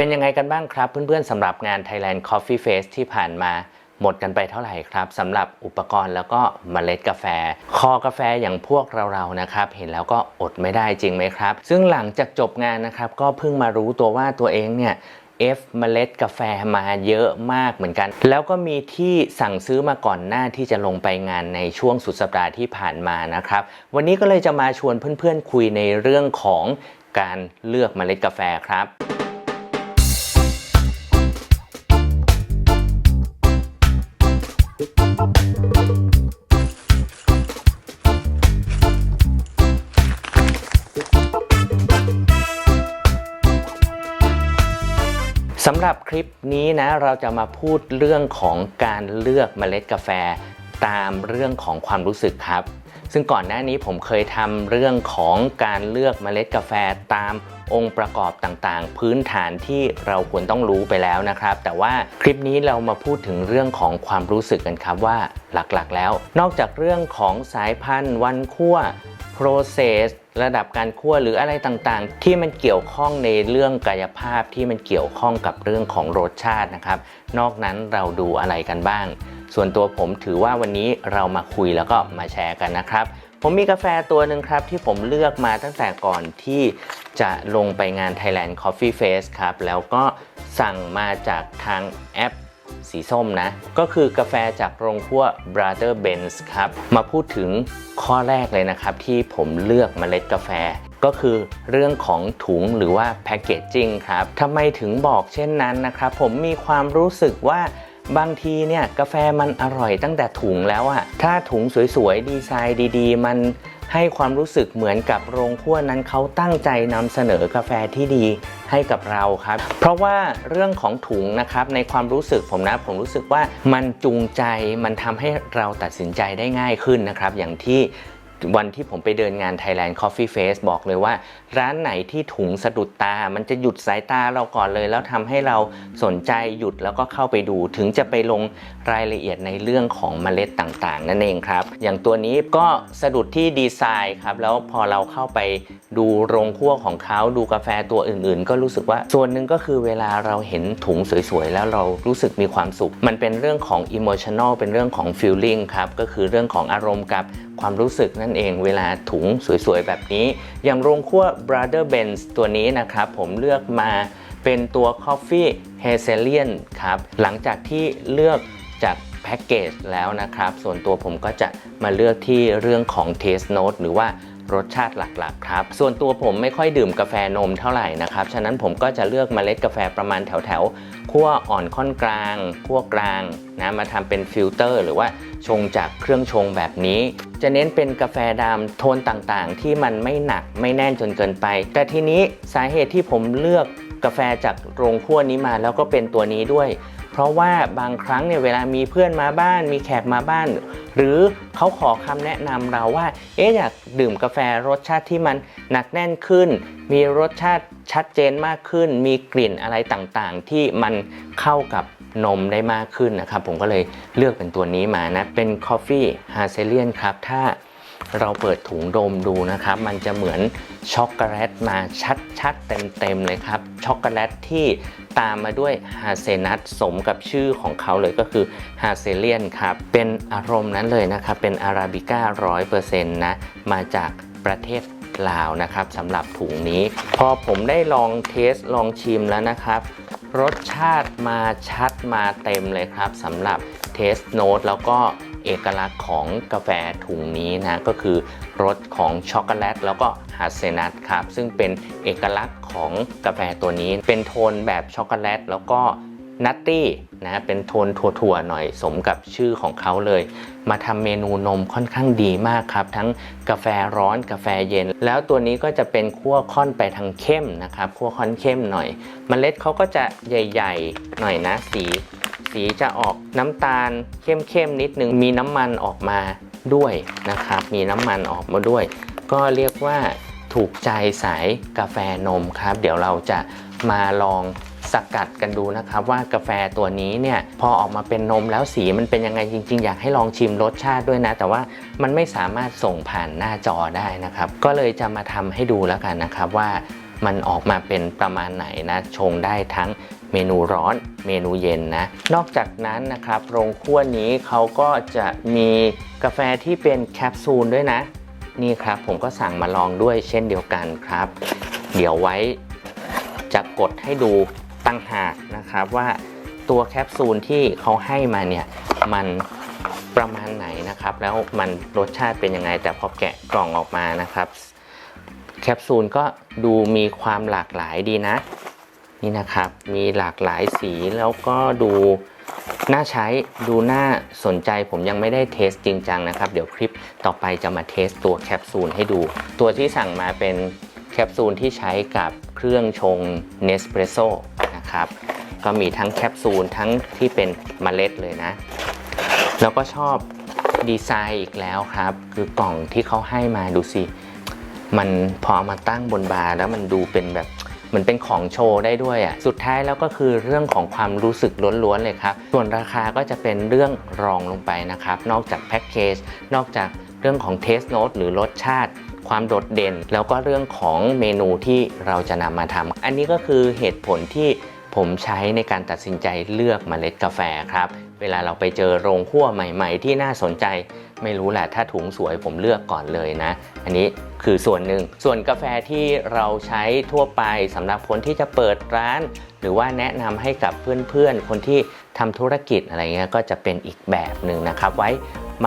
เป็นยังไงกันบ้างครับเพื่อนๆสำหรับงาน Thailand Coffee Fest ที่ผ่านมาหมดกันไปเท่าไหร่ครับสำหรับอุปกรณ์แล้วก็เมล็ดกาแฟ คอกาแฟอย่างพวกเราๆนะครับ เห็นแล้วก็อดไม่ได้จริงไหมครับ ซึ่งหลังจากจบงานนะครับ ก็เพิ่งมารู้ตัวว่าตัวเองเนี่ย F เมล็ดกาแฟมาเยอะมากเหมือนกัน แล้วก็มีที่สั่งซื้อมาก่อนหน้าที่จะลงไปงานในช่วงสุดสัปดาห์ที่ผ่านมานะครับ วันนี้ก็เลยจะมาชวนเพื่อนๆคุยในเรื่องของการเลือกเมล็ดกาแฟครับ สำหรับคลิปนี้นะเราจะมาพูดเรื่องของการเลือกเมล็ดกาแฟตามเรื่องของความรู้สึกครับ ซึ่งก่อนหน้านี้ผมเคยทำเรื่องของการเลือกเมล็ดกาแฟตามองค์ประกอบต่างๆ พื้นฐานที่เราควรต้องรู้ไปแล้วนะครับ แต่ว่าคลิปนี้เรามาพูดถึงเรื่องของความรู้สึกกันครับว่าหลักๆแล้ว นอกจากเรื่องของสายพันธุ์ วันคั่ว process ระดับการคั่วหรืออะไรต่างๆ ที่มันเกี่ยวข้องในเรื่องกายภาพที่มันเกี่ยวข้องกับเรื่องของรสชาตินะครับ นอกนั้นเราดูอะไรกันบ้าง ส่วนตัวผมถือว่าวันนี้เรามาคุยแล้วก็มาแชร์กันนะครับ ผมมีกาแฟตัวหนึ่งครับ ที่ผมเลือกมาตั้งแต่ก่อนที่จะลงไปงาน Thailand Coffee Fest ครับแล้วก็สั่งมาจากทางแอป สีส้มนะ ก็คือกาแฟจากโรงคั่ว Brother Benz ครับ มาพูดถึงข้อแรกเลยนะครับ ที่ผมเลือกเมล็ดกาแฟ ก็คือเรื่องของถุงหรือว่าแพคเกจจิ้งครับทำไมถึงบอกเช่นนั้นนะครับ ผมมีความรู้สึกว่าบางทีเนี่ยกาแฟมันอร่อยตั้งแต่ถุงแล้วอะถ้าถุงสวยๆ ดีไซน์ดี ๆ มัน ให้ความรู้สึกเหมือนกับโรงคั่วนั้นเขาตั้งใจนำเสนอกาแฟที่ดีให้กับเราครับ เพราะว่าเรื่องของถุงนะครับในความรู้สึกผมนะผมรู้สึกว่ามันจูงใจมันทำให้เราตัดสินใจได้ง่ายขึ้นนะครับ อย่างที่ วันที่ผมไปเดินงาน Thailand Coffee Fest บอกเลยว่า ร้านไหนที่ถุงสะดุดตา มันจะหยุดสายตาเราก่อนเลย แล้วทำให้เราสนใจหยุดแล้วก็เข้าไปดู ถึงจะไปลงรายละเอียดในเรื่องของเมล็ดต่างๆ นั่นเองครับ อย่างตัวนี้ก็สะดุดที่ดีไซน์ครับ แล้วพอเราเข้าไปดูโรงคั่วของเขาดูกาแฟตัวอื่นๆ ก็รู้สึกว่าส่วนหนึ่งก็คือเวลาเราเห็นถุงสวยๆแล้วเรารู้สึกมีความสุข มันเป็นเรื่องของ emotional เป็นเรื่องของ feeling ครับก็คือเรื่องของอารมณ์กับ ความรู้สึกนั่นเองเวลาถุงสวยๆ แบบนี้ อย่างโรงคั่ว Brother Benz ตัวนี้นะครับผมเลือกมาเป็นตัว Coffee Hazellian ครับหลังจากที่เลือกจากแพ็กเกจแล้วนะครับ ส่วนตัวผมก็จะมาเลือกที่เรื่องของ Taste Note หรือว่า รสชาติหลักๆครับ ส่วนตัวผมไม่ค่อยดื่มกาแฟนมเท่าไหร่นะครับ ฉะนั้นผมก็จะเลือกเมล็ดกาแฟประมาณแถวๆคั่วอ่อนค่อนกลางคั่วกลางนะมาทำเป็นฟิลเตอร์ หรือว่าชงจากเครื่องชงแบบนี้ จะเน้นเป็นกาแฟดำโทนต่างๆ ที่มันไม่หนักไม่แน่นจนเกินไป แต่ทีนี้สาเหตุที่ผมเลือกกาแฟจากโรงคั่วนี้มาแล้วก็เป็นตัวนี้ด้วย ราะว่าบางครั้งเนี่ยเวลามีเพื่อนมาบ้าน มีแขกมาบ้าน หรือเขาขอคำแนะนำเราว่า เอ๊ะอยากดื่มกาแฟรสชาติที่มันหนักแน่นขึ้น มีรสชาติชัดเจนมากขึ้น มีกลิ่นอะไรต่างๆ ที่มันเข้ากับนมได้มากขึ้นนะครับ ผมก็เลยเลือกเป็นตัวนี้มานะ เป็น Coffee h a z e l i a n ครับ ถ้า เราเปิดถุงดมดูนะครับ มันจะเหมือนช็อกโกแลตมาชัดๆเต็มๆเลยครับ ช็อกโกแลตที่ตามมาด้วยฮาเซนัทสมกับชื่อของเขาเลยก็คือฮาเซเลียนครับ เป็นอารมณ์นั้นเลยนะครับ เป็นอาราบิก้าร้อยเปอร์เซ็นต์นะ มาจากประเทศลาวนะครับสำหรับถุงนี้ พอผมได้ลองเทสลองชิมแล้วนะครับรสชาติมาชัดมาเต็มเลยครับสำหรับเทสโน e แล้วก็ เอกลักษณ์ของกาแฟถุงนี้นะก็คือรสของช็อกโกแลตแล้วก็ฮาเซนัทครับ ซึ่งเป็นเอกลักษณ์ของกาแฟตัวนี้ เป็นโทนแบบช็อกโกแลตแล้วก็นัตตี้นะเป็นโทนถั่วๆหน่อยสมกับชื่อของเขาเลย มาทำเมนูนมค่อนข้างดีมากครับ ทั้งกาแฟร้อนกาแฟเย็น แล้วตัวนี้ก็จะเป็นคั่วค่อนไปทางเข้มนะครับคั่วค่อนเข้มหน่อยเมล็ดเขาก็จะใหญ่ ๆ หน่อยนะสี สีจะออกน้ำตาลเข้มๆนิดนึง มีน้ำมันออกมาด้วยนะครับ มีน้ำมันออกมาด้วย ก็เรียกว่าถูกใจสายกาแฟนมครับ เดี๋ยวเราจะมาลองสกัดกันดูนะครับว่ากาแฟตัวนี้เนี่ยพอออกมาเป็นนมแล้วสีมันเป็นยังไงจริง ๆ อยากให้ลองชิมรสชาติด้วยนะ แต่ว่ามันไม่สามารถส่งผ่านหน้าจอได้นะครับ ก็เลยจะมาทำให้ดูแล้วกันนะครับว่ามันออกมาเป็นประมาณไหนนะชงได้ทั้ง เมนูร้อนเมนูเย็นนะ นอกจากนั้นนะครับโรงคั่วนี้เขาก็จะมีกาแฟที่เป็นแคปซูลด้วยนะ นี่ครับผมก็สั่งมาลองด้วยเช่นเดียวกันครับ เดี๋ยวไว้จะกดให้ดูตั้งหากนะครับว่าตัวแคปซูลที่เขาให้มาเนี่ยมันประมาณไหนนะครับ แล้วมันรสชาติเป็นยังไง แต่พอแกะกล่องออกมานะครับ แคปซูลก็ดูมีความหลากหลายดีนะ นี่นะครับมีหลากหลายสีแล้วก็ดูน่าใช้ดูน่าสนใจผมยังไม่ได้เทสจริงจังนะครับ เดี๋ยวคลิปต่อไปจะมาเทสตัวแคปซูลให้ดู ตัวที่สั่งมาเป็นแคปซูลที่ใช้กับเครื่องชงเนสเปรสโซ่นะครับก็มีทั้งแคปซูลทั้งที่เป็นเมล็ดเลยนะ แล้วก็ชอบดีไซน์อีกแล้วครับ คือกล่องที่เขาให้มาดูสิ มันพอเอามาตั้งบนบาร์แล้วมันดูเป็นแบบ เหมือนเป็นของโชว์ได้ด้วยอะสุดท้ายแล้วก็คือเรื่องของความรู้สึกล้วนๆเลยครับ ส่วนราคาก็จะเป็นเรื่องรองลงไปนะครับ นอกจากแพ็กเกจนอกจากเรื่องของเทสโน e หรือรสชาติความโดดเด่น แล้วก็เรื่องของเมนูที่เราจะนำมาทำอันนี้ก็คือเหตุผลที่ผมใช้ในการตัดสินใจเลือกเมล็ดกาแฟครับ เวลาเราไปเจอโรงคั่วใหม่ ๆ ที่น่าสนใจ ไม่รู้แหละถ้าถุงสวยผมเลือกก่อนเลยนะ อันนี้คือส่วนหนึ่ง ส่วนกาแฟที่เราใช้ทั่วไปสำหรับคนที่จะเปิดร้าน หรือว่าแนะนำให้กับเพื่อนๆ คนที่ทำธุรกิจอะไรเงี้ยก็จะเป็นอีกแบบหนึ่งนะครับ ไว้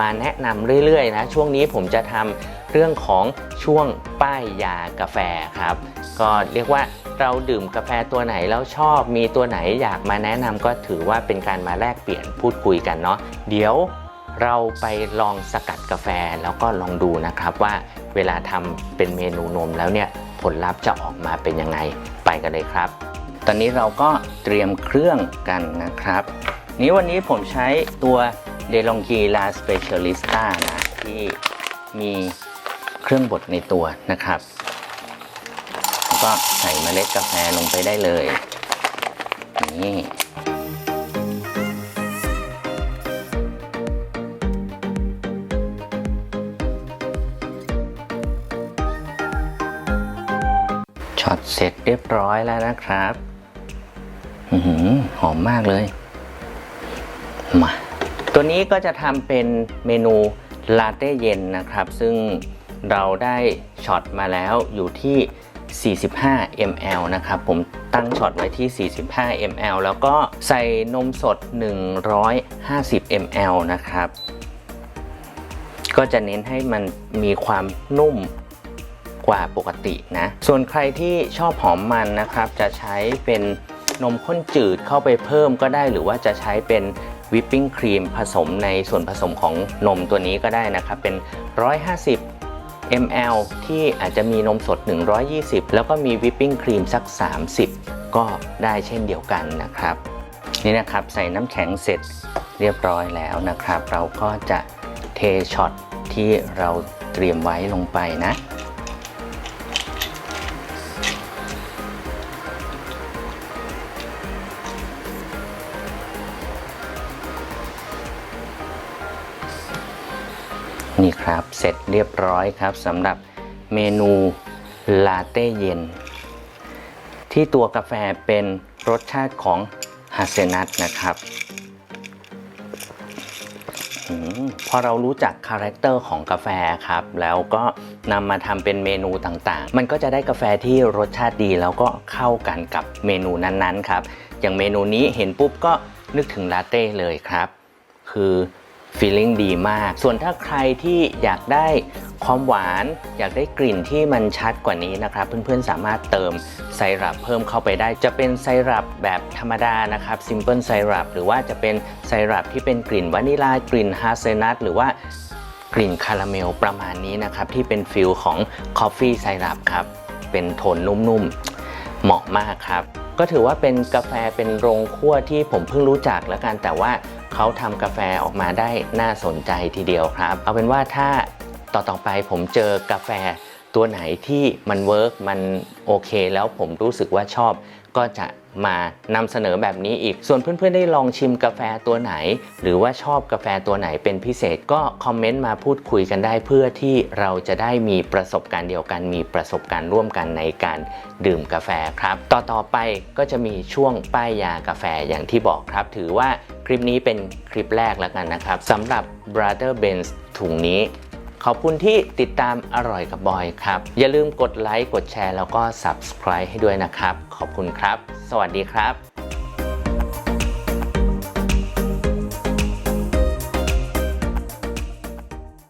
มาแนะนำเรื่อยๆนะ ช่วงนี้ผมจะทำเรื่องของช่วงป้ายยากาแฟครับ ก็เรียกว่าเราดื่มกาแฟตัวไหนแล้วชอบมีตัวไหนอยากมาแนะนำก็ถือว่าเป็นการมาแลกเปลี่ยนพูดคุยกันเนาะเดี๋ยว เราไปลองสกัดกาแฟแล้วก็ลองดูนะครับว่าเวลาทำเป็นเมนูนมแล้วเนี่ยผลลัพธ์จะออกมาเป็นยังไงไปกันเลยครับ ตอนนี้เราก็เตรียมเครื่องกันนะครับ นี้วันนี้ผมใช้ตัว d e l o n g i La Specialista นะที่มีเครื่องบดในตัวนะครับแล้วก็ใส่เมล็ดกาแฟลงไปได้เลย นี่ ร็จเรียบร้อยแล้วนะครับอืหอมมากเลย มา ตัวนี้ก็จะทำเป็นเมนูลาเต้เย็นนะครับ ซึ่งเราได้ช็อตมาแล้วอยู่ที่ 45 ml นะครับ ผมตั้งช็อตไว้ที่ 45 ml แล้วก็ใส่นมสด 150 ml นะครับ ก็จะเน้นให้มันมีความนุ่ม กว่าปกตินะ ส่วนใครที่ชอบหอมมันนะครับ จะใช้เป็นนมข้นจืดเข้าไปเพิ่มก็ได้ หรือว่าจะใช้เป็นวิปปิ้งครีมผสมในส่วนผสมของนมตัวนี้ก็ได้นะครับ เป็น 150 ml ที่อาจจะมีนมสด 120 แล้วก็มีวิปปิ้งครีมสัก 30 ก็ได้เช่นเดียวกันนะครับ นี่นะครับใส่น้ำแข็งเสร็จเรียบร้อยแล้วนะครับ เราก็จะเทช็อตที่เราเตรียมไว้ลงไปนะ ครับเสร็จเรียบร้อยครับสำหรับเมนูลาเต้เย็น ที่ตัวกาแฟเป็นรสชาติของฮาเซนัทนะครับอพอเรารู้จักคาแรคเตอร์ของกาแฟครับ แล้วก็นำมาทำเป็นเมนูต่างๆ มันก็จะได้กาแฟที่รสชาติดีแล้วก็เข้ากันกับเมนูนั้นๆครับ อย่างเมนูนี้เห็นปุ๊บก็นึกถึงลาเต้เลยครับ คือ ฟีลลิ่งดีมาก ส่วนถ้าใครที่อยากได้ความหวานอยากได้กลิ่นที่มันชัดกว่านี้นะครับ เพื่อนๆสามารถเติมไซรัปเพิ่มเข้าไปได้ จะเป็นไซรัปแบบธรรมดานะครับซิมเพิลไซรัปหรือว่าจะเป็นไซรัปที่เป็นกลิ่นวานิลากลิ่นฮาเซนัทหรือว่ากลิ่นคาราเมลประมาณนี้นะครับ ที่เป็นฟิลของคอฟฟี่ไซรัปครับ เป็นโทนนุ่มๆ เหมาะมากครับ ก็ถือว่าเป็นกาแฟเป็นโรงคั่วที่ผมเพิ่งรู้จักแล้วกันแต่ว่าเขาทำกาแฟออกมาได้น่าสนใจทีเดียวครับ เอาเป็นว่าถ้าต่อต่อไปผมเจอกาแฟ ตัวไหนที่มันเวิร์กมันโอเค แล้วผมรู้สึกว่าชอบ ก็จะมานำเสนอแบบนี้อีก ส่วนเพื่อนๆได้ลองชิมกาแฟตัวไหน หรือว่าชอบกาแฟตัวไหนเป็นพิเศษก็คอมเมนต์มาพูดคุยกันได้เพื่อที่เราจะได้มีประสบการณ์เดียวกัน มีประสบการณ์ร่วมกันในการดื่มกาแฟครับ ต่อต่อไปก็จะมีช่วงป้ายยากาแฟอย่างที่บอกครับ ถือว่าคลิปนี้เป็นคลิปแรกแล้วกันนะครับสำหรับ Brother Benz ถุงนี้ ขอบคุณที่ติดตามอร่อยกับบอยครับ อย่าลืมกดไลค์กดแชร์แล้วก็ Subscribe ให้ด้วยนะครับ ขอบคุณครับ สวัสดีครับ